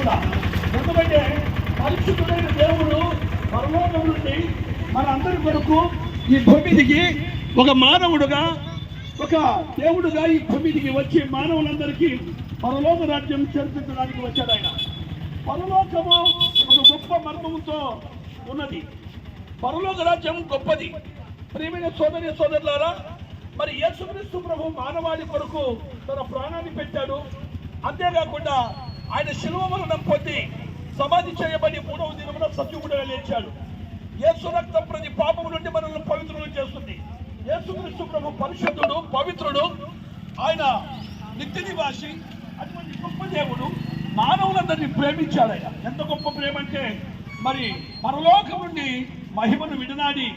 కూడా. ఎందుకంటే పరిశుద్ధుడైన దేవుడు పరలోకం నుండి మన అందరి కొరకు ఈ భూమిదికి ఒక మానవుడుగా ఒక దేవుడుగా ఈ భూమిదికి వచ్చి మానవులందరికీ పరలోక రాజ్యం చేర్పించడానికి వచ్చాడు ఆయన. పరలోకము ఒక గొప్ప మర్మముతో ఉన్నది. పరలోక రాజ్యం గొప్పది. ప్రియమైన సోదరి సోదరులారా మరి యేసుక్రీస్తు ప్రభు మానవాళి కొరకు తన ప్రాణాన్ని పెట్టాడు. అంతేకాకుండా ఆయన శిలువ మరణం పొంది సమాధి చేయబడి మూడవ దినమున సత్యుగుడిగా లేచాడు. యేసు రక్తం ప్రతి పాపము నుండి మనల్ని పవిత్రులు చేస్తుంది. యేసుక్రీస్తు ప్రభు పరిశుద్ధుడు పవిత్రుడు. ఆయన నిత్య నివాసి అటువంటి గొప్ప దేవుడు మానవులందరినీ ప్రేమించాడు ఆయన. ఎంత గొప్ప ప్రేమ అంటే మరి పరలోకం నుండి మహిమను విడనాడి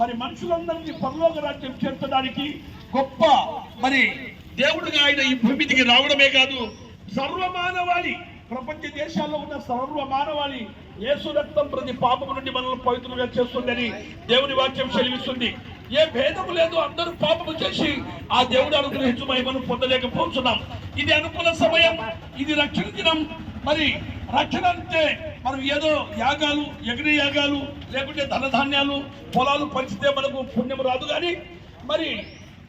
మరి మనుషులందరినీ పరలోక రాజ్యం చేర్చడానికి గొప్ప మరి దేవుడిగా ఆయన ఈ భూమిదికి రావడమే కాదు సర్వమానవాళి. ప్రపంచ దేశాల్లో ఉన్న సర్వ మానవాళి యేసు రక్తం ప్రతి పాపము నుండి మనల్ని పవిత్రంగా చేస్తుందని దేవుని వాక్యం చెలివిస్తుంది ఏ భేదము లేదు అందరూ పాపము చేసి ఆ దేవుడు అనుగ్రహించు మహిమను పొందలేకపోతున్నాం. ఇది అనుకూల సమయం ఇది రక్షణ దినం మరి రక్షణ అంటే మనం ఏదో యాగాలు ఎగిరి యాగాలు లేకుంటే ధనధాన్యాలు పొలాలు పంచితే మనకు పుణ్యం రాదు కానీ మరి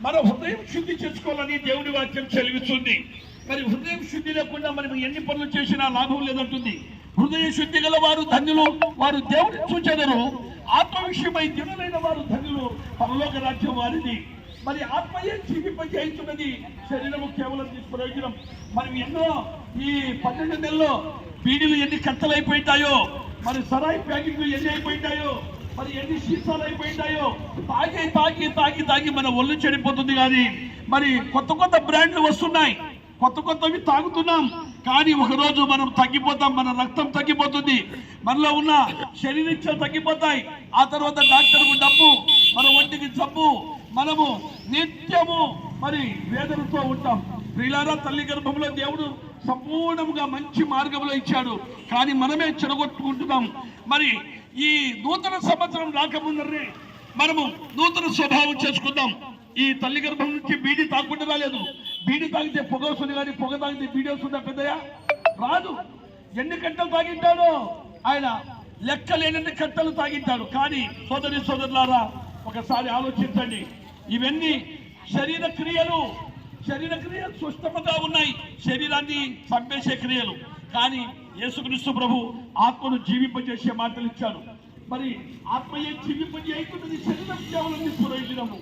మన హృదయం శుద్ధి చేసుకోవాలని దేవుని వాక్యం చెలివిస్తుంది మరి హృదయం శుద్ధి లేకుండా మనం ఎన్ని పనులు చేసినా లాభం లేదంటుంది. హృదయ శుద్ధి గల వారు ధన్యులు వారు దేవుని చూచెదరు ఆత్మ విషయమై దినులైన వారు ధన్యులు పరలోక రాజ్యం వారిది. మరి ఆత్మయే జీవింపజేయించున్నది శరీరము కేవలం నిష్ప్రయోజనం మనం ఎన్నో ఈ పన్నెండు నెలలో బీడీలు ఎన్ని కట్టలైపోయింటాయో మరి సరాయి ప్యాకెట్లు ఎన్ని అయిపోయింటాయో మరి ఎన్ని సీసాలు అయిపోయింటాయో తాగి తాగి తాగి తాగి మన ఒళ్ళు చెడిపోతుంది కానీ మరి కొత్త కొత్త బ్రాండ్లు వస్తున్నాయి. కొత్త కొత్తవి తాగుతున్నాం. కానీ ఒక రోజు మనం తగ్గిపోతాం మన రక్తం తగ్గిపోతుంది. మనలో ఉన్న శరీరీచ్ఛలు తగ్గిపోతాయి. ఆ తర్వాత డాక్టర్కు డబ్బు మన ఒంటికి జబ్బు. మనము నిత్యము మరి వేదనతో ఉంటాం. ప్రిలారా తల్లి గర్భంలో దేవుడు సంపూర్ణంగా మంచి మార్గంలో ఇచ్చాడు. కానీ మనమే చెడగొట్టుకుంటున్నాం. మరి ఈ నూతన సంవత్సరం రాకముందరే మనము నూతన స్వభావం చేసుకుందాం. ఈ తల్లి గర్భం నుంచి బీడీ తాగకుండా రాలేదు. బీడీ తాగితే పొగ వస్తుంది కానీ పొగ తాగితే బీడీ వస్తుందా పెద్దయా రాదు. ఎన్ని గంటలు తాగింటాడో ఆయన లెక్క లేనన్ని కట్టలు తాగింటాడు. కానీ సోదరి సోదరులారా ఒకసారి ఆలోచించండి. ఇవన్నీ శరీర క్రియలు. శరీర క్రియలు సుష్టముగా ఉన్నాయి. శరీరాన్ని చంపేసే క్రియలు. కానీ యేసుక్రీస్తు ప్రభు ఆత్మను జీవింపజేసే మాటలు ఇచ్చాడు. మరి ఆత్మయే జీవింపజేయకుండా శరీరం కేవలం నిస్ప్రయోజనము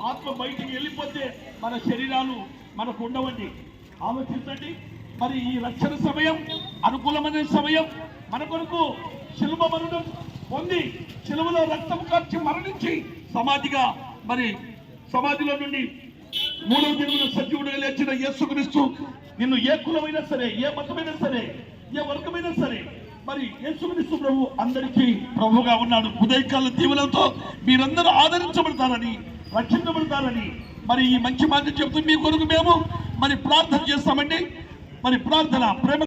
ఆత్మ బయటికి వెళ్ళిపోతే మన శరీరాలు మనకు ఉండవండి. ఆలోచించండి. మరి ఈ రక్షణ సమయం అనుకూలమైన సమయం మన కొరకు శిలువ మరణం పొంది శిలువలో రక్తం కార్చి మరణించి సమాధిగా మరి సమాధిలో నుండి మూడవ దినమున సజీవుడిగా లేచిన యేసుక్రీస్తు నిన్ను ఏ కులమైనా సరే ఏ మతమైనా సరే ఏ వర్గమైనా సరే మరి యేసుక్రీస్తు ప్రభు అందరికీ ప్రభుగా ఉన్నాడు. ఉదయకాల దీవులతో మీరందరూ ఆదరించబడతారని రక్షించబడతారని మరి ఈ మంచి మాట చెప్తూ మీ కొరకు మేము మరి ప్రార్థన చేస్తామండి. మరి ప్రార్థన ప్రేమ